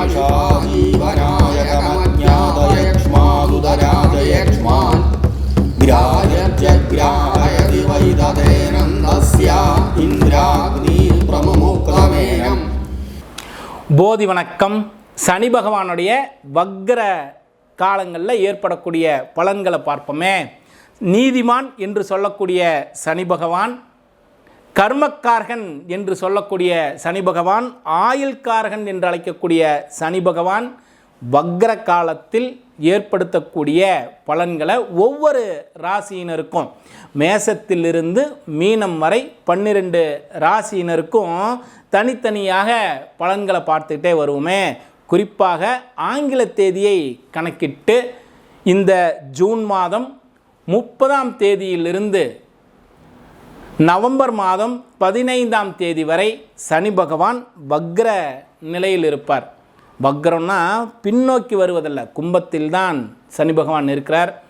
बीजानि त्वाहमिषाजीवनायकमज्ञातयक्ष्मादुदराजयक्ष्मान् ग्राह्यत्यग्राहयति वै तदेनन्दस्य इन्द्राग्निप्रमुक्तमेनम् போதி வணக்கம் சனி பகவானுடைய வக்ர காலங்களில் ஏற்படக்கூடிய பலன்களை பார்ப்போமே நீதிமான் என்று சொல்லக்கூடிய சனி பகவான் கர்மக்காரகன் என்று சொல்லக்கூடிய சனி பகவான் ஆயுள்கார்கன் என்று அழைக்கக்கூடிய சனி பகவான் வக்ர காலத்தில் ஏற்படுத்தக்கூடிய பலன்களை ஒவ்வொரு ராசியினருக்கும் மேசத்திலிருந்து மீனம் வரை பன்னிரெண்டு ராசியினருக்கும் தனித்தனியாக பலன்களை பார்த்துக்கிட்டே வருவோமே. குறிப்பாக ஆங்கில தேதியை கணக்கிட்டு இந்த ஜூன் மாதம் முப்பதாம் தேதியிலிருந்து நவம்பர் மாதம் பதினைந்தாம் தேதி வரை சனி பகவான் வக்ர நிலையில் இருப்பார். வக்ரம்னா பின்னோக்கி வருவதல்ல கும்பத்தில்தான் சனி பகவான் இருக்கிறார்.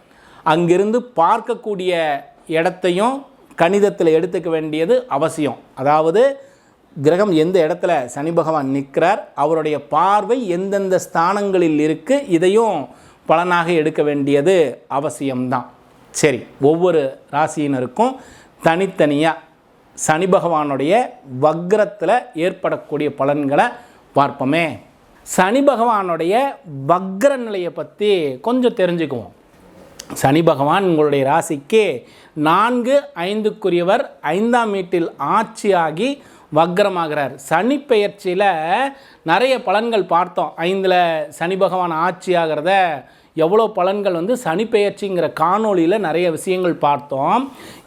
அங்கிருந்து பார்க்கக்கூடிய இடத்தையும் கணிதத்தில் எடுத்துக்க வேண்டியது அவசியம். அதாவது கிரகம் எந்த இடத்துல சனி பகவான் நிற்கிறார் அவருடைய பார்வை எந்தெந்த ஸ்தானங்களில் இருக்குது இதையும் பலனாக எடுக்க வேண்டியது அவசியம்தான். சரி ஒவ்வொரு ராசியினருக்கும் தனித்தனியாக சனி பகவானுடைய வக்ரத்தில் ஏற்படக்கூடிய பலன்களை பார்ப்போமே. சனி பகவானுடைய வக்ர நிலையை பற்றி கொஞ்சம் தெரிஞ்சுக்குவோம். சனி பகவான் உங்களுடைய ராசிக்கு நான்கு ஐந்துக்குரியவர் ஐந்தாம் வீட்டில் ஆட்சியாகி வக்ரமாகிறார். சனி பெயர்ச்சியில் நிறைய பலன்கள் பார்த்தோம். ஐந்தில் சனி பகவான் ஆட்சி ஆகிறத எவ்வளோ பலன்கள் வந்து சனி பெயர்ச்சிங்கிற காணொளியில் நிறைய விஷயங்கள் பார்த்தோம்.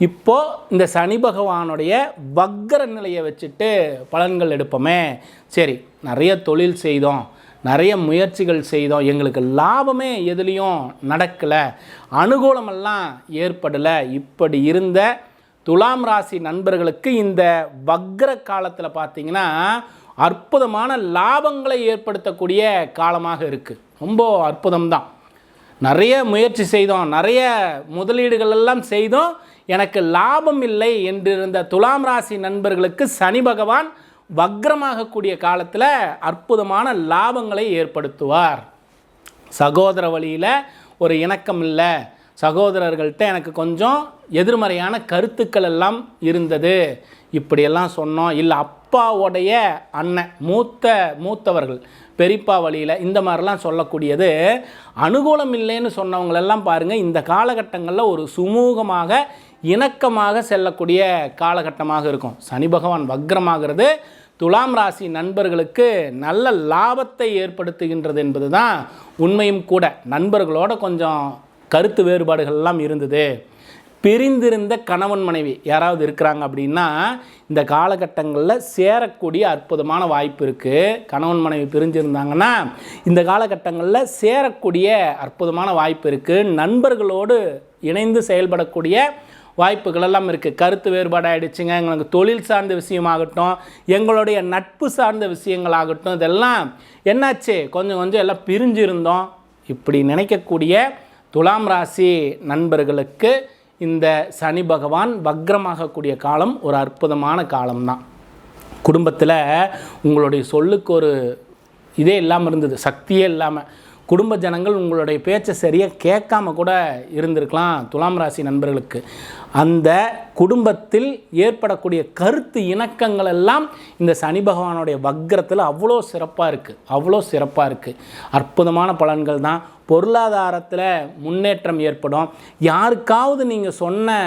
இப்போது இந்த சனி பகவானுடைய வக்ர நிலையை வச்சுட்டு பலன்கள் எடுப்போமே. சரி நிறைய தொழில் செய்தோம் நிறைய முயற்சிகள் செய்தோம். எங்களுக்கு லாபமே எதுலேயும் நடக்கலை. அனுகூலமெல்லாம் ஏற்படலை. இப்படி இருந்த துலாம் ராசி நண்பர்களுக்கு இந்த வக்ர காலத்தில் பார்த்தீங்கன்னா அற்புதமான லாபங்களை ஏற்படுத்தக்கூடிய காலமாக இருக்குது ரொம்ப அற்புதம்தான். நிறைய முயற்சி செய்தோம். நிறைய முதலீடுகள் எல்லாம் செய்தோம். எனக்கு லாபம் இல்லை என்றிருந்த துலாம் ராசி நண்பர்களுக்கு சனி பகவான் வக்ரமாகக்கூடிய காலத்தில் அற்புதமான லாபங்களை ஏற்படுத்துவார். சகோதர வழியில் ஒரு இணக்கம் இல்லை. சகோதரர்கள்ட்ட எனக்கு கொஞ்சம் எதிர்மறையான கருத்துக்கள் எல்லாம் இருந்தது. இப்படியெல்லாம் சொன்னோம். இல்லை அப்பாவுடைய அண்ணன் மூத்த மூத்தவர்கள் பெரிப்பா வழியில் இந்த மாதிரிலாம் சொல்லக்கூடியது. அனுகூலம் இல்லைன்னு சொன்னவங்களெல்லாம் பாருங்கள் இந்த காலகட்டங்களில் ஒரு சுமூகமாக இணக்கமாக செல்லக்கூடிய காலகட்டமாக இருக்கும். சனி பகவான் வக்ரமாகிறது துலாம் ராசி நண்பர்களுக்கு நல்ல லாபத்தை ஏற்படுத்துகின்றது என்பது தான் உண்மையும் கூட. நண்பர்களோட கொஞ்சம் கருத்து வேறுபாடுகள்லாம் இருந்தது. பிரிந்திருந்த கணவன் மனைவி யாராவது இருக்கிறாங்க அப்படின்னா இந்த காலகட்டங்களில் சேரக்கூடிய அற்புதமான வாய்ப்பு இருக்குது கணவன் மனைவி பிரிஞ்சிருந்தாங்கன்னா இந்த காலகட்டங்களில் சேரக்கூடிய அற்புதமான வாய்ப்பு இருக்குது நண்பர்களோடு இணைந்து செயல்படக்கூடிய வாய்ப்புகள் எல்லாம் இருக்குது கருத்து வேறுபாடு ஆகிடுச்சுங்க எங்களுக்கு தொழில் சார்ந்த விஷயமாகட்டும் எங்களுடைய நட்பு சார்ந்த விஷயங்களாகட்டும் இதெல்லாம் என்னாச்சு? கொஞ்சம் கொஞ்சம் எல்லாம் பிரிஞ்சிருந்தோம். இப்படி நினைக்கக்கூடிய துலாம் ராசி நண்பர்களுக்கு இந்த சனி பகவான் வக்ரமாகக்கூடிய காலம் ஒரு அற்புதமான காலம்தான். குடும்பத்தில் உங்களுடைய சொல்லுக்கு ஒரு இதே இல்லாமல் இருந்தது சக்தியே இல்லாமல் குடும்ப ஜனங்கள் உங்களுடைய பேச்சை சரியாக கேட்காம கூட இருந்திருக்கலாம் துலாம் ராசி நண்பர்களுக்கு. அந்த குடும்பத்தில் ஏற்படக்கூடிய கருத்து இணக்கங்கள் எல்லாம் இந்த சனி பகவானுடைய வக்ரத்தில் அவ்வளோ சிறப்பாக இருக்குது அவ்வளோ சிறப்பாக இருக்குது அற்புதமான பலன்கள் தான். பொருளாதாரத்தில் முன்னேற்றம் ஏற்படும். யாருக்காவது நீங்கள் சொன்ன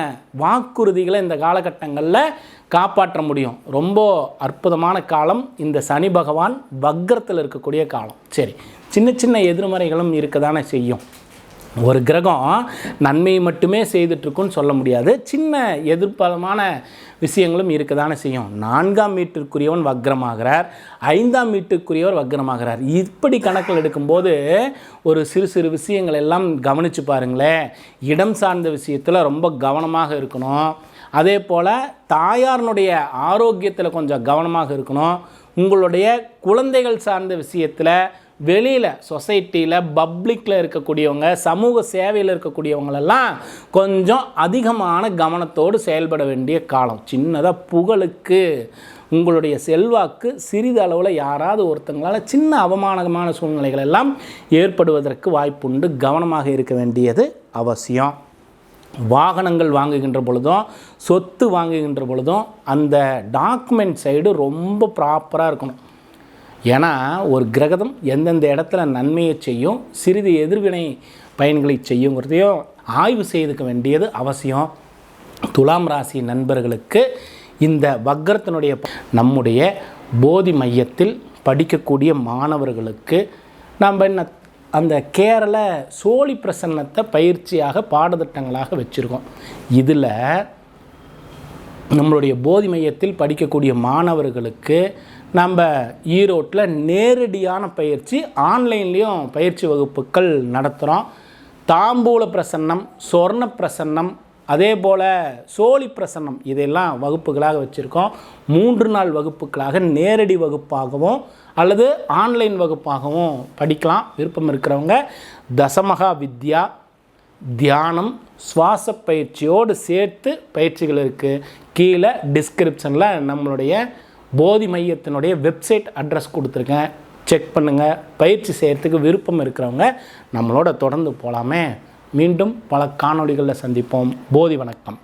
வாக்குறுதிகளை இந்த காலகட்டங்களில் காப்பாற்ற முடியும். ரொம்ப அற்புதமான காலம் இந்த சனி பகவான் வக்ரத்தில் இருக்கக்கூடிய காலம். சரி சின்ன சின்ன எதிர்மறைகளும் இருக்க தானே செய்யும். ஒரு கிரகம் நன்மையை மட்டுமே செய்துட்ருக்குன்னு சொல்ல முடியாது. சின்ன எதிர்ப்பதமான விஷயங்களும் இருக்க தானே செய்யும். நான்காம் வீட்டிற்குரியவன் வக்ரமாகிறார். ஐந்தாம் வீட்டுக்குரியவர் வக்ரமாகிறார். இப்படி கணக்கில் எடுக்கும்போது ஒரு சிறு சிறு விஷயங்கள் எல்லாம் கவனித்து பாருங்களேன். இடம் சார்ந்த விஷயத்தில் ரொம்ப கவனமாக இருக்கணும். அதே போல் தாயாரினுடைய ஆரோக்கியத்தில் கொஞ்சம் கவனமாக இருக்கணும். உங்களுடைய குழந்தைகள் சார்ந்த விஷயத்தில் வெளியில் சொசைட்டியில் பப்ளிக்கில் இருக்கக்கூடியவங்க சமூக சேவையில் இருக்கக்கூடியவங்களெல்லாம் கொஞ்சம் அதிகமான கவனத்தோடு செயல்பட வேண்டிய காலம். சின்னதாக புகழுக்கு உங்களுடைய செல்வாக்கு சிறிது அளவில் யாராவது ஒருத்தங்களால் சின்ன அவமானமான சூழ்நிலைகள் எல்லாம் ஏற்படுவதற்கு வாய்ப்புண்டு. கவனமாக இருக்க வேண்டியது அவசியம். வாகனங்கள் வாங்குகின்ற பொழுதும் சொத்து வாங்குகின்ற பொழுதும் அந்த டாக்குமெண்ட் சைடு ரொம்ப ப்ராப்பராக இருக்கணும். ஏன்னா ஒரு கிரகதம் எந்தெந்த இடத்துல நன்மையை செய்யும் சிறிது எதிர்வினை பயன்களை செய்யுங்கிறதையும் ஆய்வு செய்துக்க வேண்டியது அவசியம். துலாம் ராசி நண்பர்களுக்கு இந்த வக்கரத்தினுடைய நம்முடைய போதி மையத்தில் படிக்கக்கூடிய மாணவர்களுக்கு நம்ம என்ன அந்த கேரள சோழி பிரசன்னத்தை பயிற்சியாக பாடத்திட்டங்களாக வச்சுருக்கோம். இதில் நம்மளுடைய போதி மையத்தில் படிக்கக்கூடிய மாணவர்களுக்கு நம்ம ஈரோட்டில் நேரடியான பயிற்சி ஆன்லைன்லேயும் பயிற்சி வகுப்புகள் நடத்துகிறோம். தாம்பூல பிரசன்னம் சொர்ண பிரசன்னம் அதே போல் சோழி பிரசன்னம் இதெல்லாம் வகுப்புகளாக வச்சுருக்கோம். மூன்று நாள் வகுப்புகளாக நேரடி வகுப்பாகவும் அல்லது ஆன்லைன் வகுப்பாகவும் படிக்கலாம். விருப்பம் இருக்கிறவங்க தசமகா வித்யா தியானம் சுவாச பயிற்சியோடு சேர்த்து பயிற்சிகள் இருக்குது. கீழே டிஸ்கிரிப்ஷனில் நம்மளுடைய போதி மையத்தினுடைய வெப்சைட் அட்ரஸ் கொடுத்துருக்கேன். செக் பண்ணுங்கள் பயிற்சி செய்கிறதுக்கு விருப்பம் இருக்கிறவங்க நம்மளோட தொடர்ந்து போகலாமே மீண்டும் பல காணொளிகளில் சந்திப்போம். போதி வணக்கம்.